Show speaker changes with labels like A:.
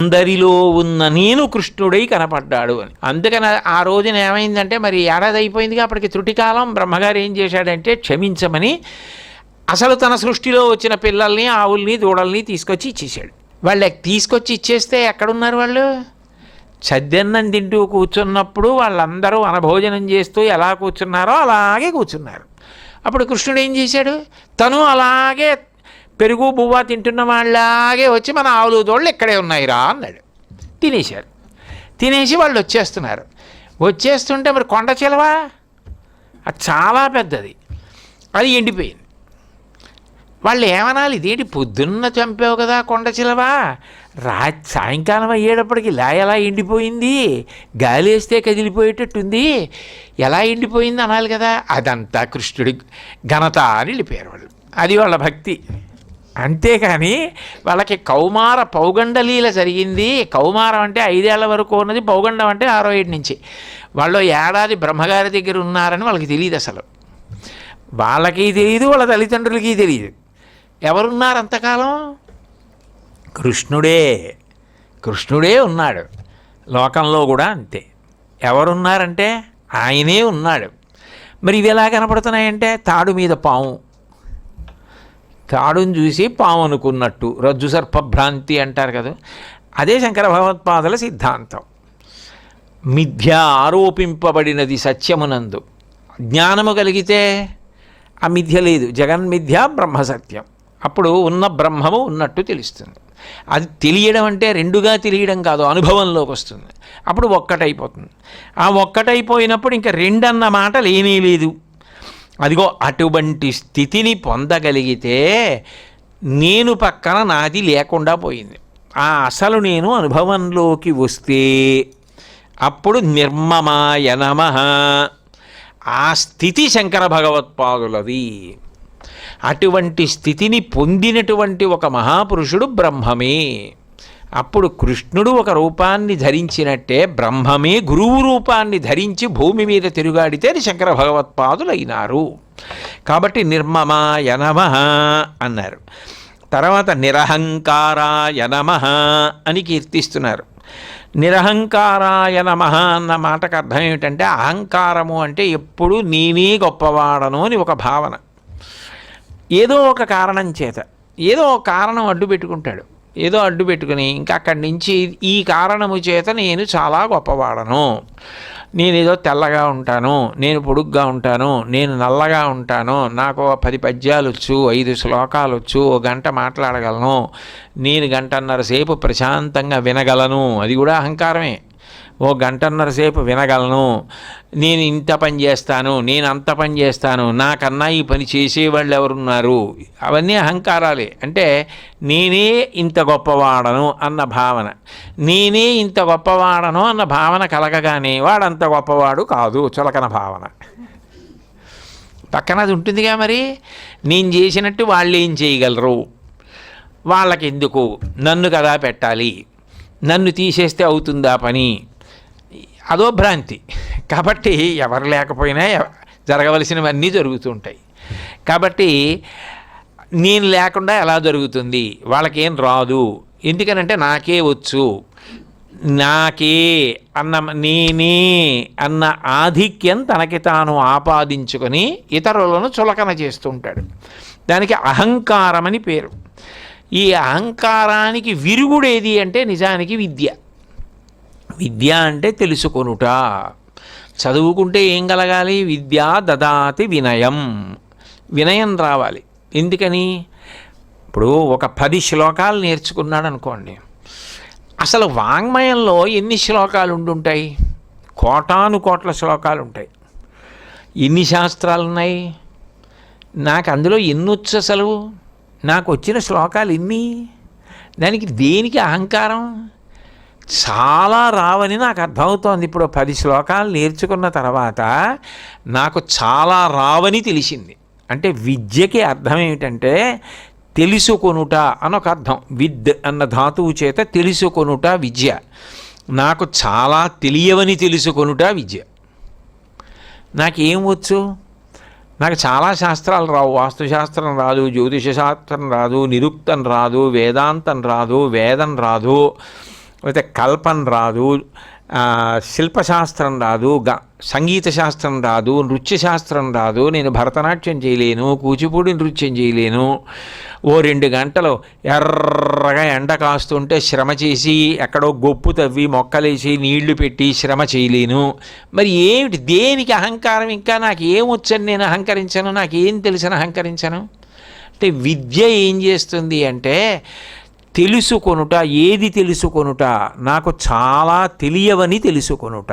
A: అందరిలో ఉన్న నేను కృష్ణుడై కనపడ్డాడు అని. అందుకని ఆ రోజున ఏమైందంటే మరి ఏడాది అయిపోయిందిగా అప్పటికి త్రుటికాలం. బ్రహ్మగారు ఏం చేశాడంటే క్షమించమని అసలు తన సృష్టిలో వచ్చిన పిల్లల్ని ఆవుల్ని దూడల్ని తీసుకొచ్చి ఇచ్చేసాడు వాళ్ళకి తీసుకొచ్చి ఇచ్చేస్తే ఎక్కడున్నారు వాళ్ళు? చద్దన్నం తింటూ కూర్చున్నప్పుడు వాళ్ళందరూ అనభోజనం చేస్తూ ఎలా కూర్చున్నారో అలాగే కూర్చున్నారు. అప్పుడు కృష్ణుడు ఏం చేశాడు? తను అలాగే పెరుగు బువ్వ తింటున్న వాళ్ళలాగే వచ్చి మన ఆవులు దోళ్ళు ఇక్కడే ఉన్నాయిరా అన్నాడు. తినేశారు. తినేసి వాళ్ళు వచ్చేస్తున్నారు. వచ్చేస్తుంటే మరి కొండ చిలవా? అది చాలా పెద్దది. అది ఎండిపోయింది. వాళ్ళు ఏమనాలి ఇదేంటి పొద్దున్న చంపావు కదా కొండ చిలవా? రా సాయంకాలం అయ్యేటప్పటికి ఇలా ఎలా ఎండిపోయింది? గాలి వేస్తే కదిలిపోయేటట్టుంది. ఎలా ఎండిపోయింది అనాలి కదా? అదంతా కృష్ణుడి ఘనత అని వెళ్ళిపోయారు వాళ్ళు. అది వాళ్ళ భక్తి. అంతేకాని వాళ్ళకి కౌమార పౌగండలీల జరిగింది. కౌమారం అంటే ఐదేళ్ళ వరకు ఉన్నది పౌగండం అంటే ఆరో ఏడు నుంచి. వాళ్ళు ఏడాది బ్రహ్మగారి దగ్గర ఉన్నారని వాళ్ళకి తెలియదు అసలు. వాళ్ళకి తెలియదు వాళ్ళ తల్లిదండ్రులకి తెలియదు ఎవరున్నారు అంతకాలం? కృష్ణుడే. కృష్ణుడే ఉన్నాడు. లోకంలో కూడా అంతే. ఎవరున్నారంటే ఆయనే ఉన్నాడు. మరి ఇవి ఎలా కనపడుతున్నాయంటే తాడు మీద పాము. తాడుని చూసి పాము అనుకున్నట్టు రజ్జు సర్పభ్రాంతి అంటారు కదా. అదే శంకర భగవత్పాదుల సిద్ధాంతం. మిథ్య ఆరోపింపబడినది సత్యమునందు. జ్ఞానము కలిగితే ఆ మిథ్య లేదు జగన్మిథ్య బ్రహ్మ సత్యం. అప్పుడు ఉన్న బ్రహ్మము ఉన్నట్టు తెలుస్తుంది. అది తెలియడం అంటే రెండుగా తెలియడం కాదు అనుభవంలోకి వస్తుంది. అప్పుడు ఒక్కటైపోతుంది. ఆ ఒక్కటైపోయినప్పుడు ఇంకా రెండన్న మాట లేనే లేదు. అదిగో అటువంటి స్థితిని పొందగలిగితే నేను పక్కన నాది లేకుండా పోయింది. ఆ అసలు నేను అనుభవంలోకి వస్తే అప్పుడు నిర్మమాయ నమ. ఆ స్థితి శంకర భగవత్పాదులది. అటువంటి స్థితిని పొందినటువంటి ఒక మహాపురుషుడు బ్రహ్మమే. అప్పుడు కృష్ణుడు ఒక రూపాన్ని ధరించినట్టే బ్రహ్మమే గురువు రూపాన్ని ధరించి భూమి మీద తిరుగాడితే అది శంకర భగవత్పాదులైనారు కాబట్టి నిర్మమాయ నమ అన్నారు. తర్వాత నిరహంకారాయ నమ అని కీర్తిస్తున్నారు. నిరహంకారాయ నమ అన్న మాటకు అర్థం ఏమిటంటే అహంకారము అంటే ఎప్పుడు నేనే గొప్పవాడను అని ఒక భావన. ఏదో ఒక కారణం చేత ఏదో ఒక కారణం అడ్డు పెట్టుకుంటాడు ఏదో అడ్డు పెట్టుకుని ఇంకా అక్కడి నుంచి ఈ కారణము చేత నేను చాలా గొప్పవాడను. నేను ఏదో తెల్లగా ఉంటాను నేను పొడుగ్గా ఉంటాను నేను నల్లగా ఉంటాను నాకు పది పద్యాలు వచ్చు ఐదు శ్లోకాలు వచ్చు ఓ గంట మాట్లాడగలను నేను గంటన్నర సేపు ప్రశాంతంగా వినగలను. అది కూడా అహంకారమే. ఓ గంటన్నర సేపు వినగలను. నేను ఇంత పని చేస్తాను నేను అంత పని చేస్తాను నాకన్నా ఈ పని చేసేవాళ్ళు ఎవరున్నారు? అవన్నీ అహంకారాలే. అంటే నేనే ఇంత గొప్పవాడను అన్న భావన. నేనే ఇంత గొప్పవాడను అన్న భావన కలగగానే వాడంత గొప్పవాడు కాదు చులకన భావన. పక్కన అది ఉంటుందిగా మరి? నేను చేసినట్టు వాళ్ళు ఏం చేయగలరు? వాళ్ళకి ఎందుకు నన్ను కదా పెట్టాలి. నన్ను తీసేస్తే అవుతుందా పని? అదో భ్రాంతి. కాబట్టి ఎవరు లేకపోయినా జరగవలసినవన్నీ జరగవలసినవన్నీ జరుగుతుంటాయి. కాబట్టి నేను లేకుండా ఎలా జరుగుతుంది? వాళ్ళకేం రాదు. ఎందుకనంటే నాకే వచ్చు. నాకే అన్న నేనే అన్న ఆధిక్యం తనకి తాను ఆపాదించుకొని ఇతరులను చులకన చేస్తుంటాడు. దానికి అహంకారం అని పేరు. ఈ అహంకారానికి విరుగుడేది అంటే నిజానికి విద్య. విద్య అంటే తెలుసుకొనుట. చదువుకుంటే ఏం కలగాలి? విద్య దదాతి వినయం. వినయం రావాలి. ఎందుకని? ఇప్పుడు ఒక పది శ్లోకాలు నేర్చుకున్నాడు అనుకోండి. అసలు వాంగ్మయంలో ఎన్ని శ్లోకాలు ఉండుంటాయి? కోటాను కోట్ల శ్లోకాలు ఉంటాయి. ఎన్ని శాస్త్రాలు ఉన్నాయి? నాకు అందులో ఎన్ని వచ్చు అసలు? నాకు వచ్చిన శ్లోకాలు ఎన్ని? దానికి దేనికి అహంకారం? చాలా రావని నాకు అర్థమవుతోంది. ఇప్పుడు పది శ్లోకాలు నేర్చుకున్న తర్వాత నాకు చాలా రావని తెలిసింది. అంటే విద్యకి అర్థం ఏమిటంటే తెలుసుకొనుట అని ఒక అర్థం విద్ అన్న ధాతువు చేత తెలుసుకొనుట విద్య. నాకు చాలా తెలియవని తెలుసుకొనుట విద్య. నాకేం వచ్చు నాకు చాలా శాస్త్రాలు రావు. వాస్తుశాస్త్రం రాదు జ్యోతిష శాస్త్రం రాదు నిరుక్తం రాదు వేదాంతం రాదు వేదం రాదు. లేకపోతే కల్పన రాదు శిల్పశాస్త్రం రాదు గ సంగీత శాస్త్రం రాదు నృత్య శాస్త్రం రాదు నేను భరతనాట్యం చేయలేను కూచిపూడి నృత్యం చేయలేను. ఓ రెండు గంటలు ఎర్రగా ఎండ కాస్తుంటే శ్రమ చేసి ఎక్కడో గొప్పు తవ్వి మొక్కలేసి నీళ్ళు పెట్టి శ్రమ చేయలేను. మరి ఏమిటి? దేనికి అహంకారం? ఇంకా నాకు ఏమొచ్చని నేను అహంకరించను? నాకు ఏం తెలిసిన అహంకరించను? అంటే విద్య ఏం చేస్తుంది అంటే తెలుసుకొనుట ఏది తెలుసుకొనుట? నాకు చాలా తెలియవని తెలుసుకొనుట.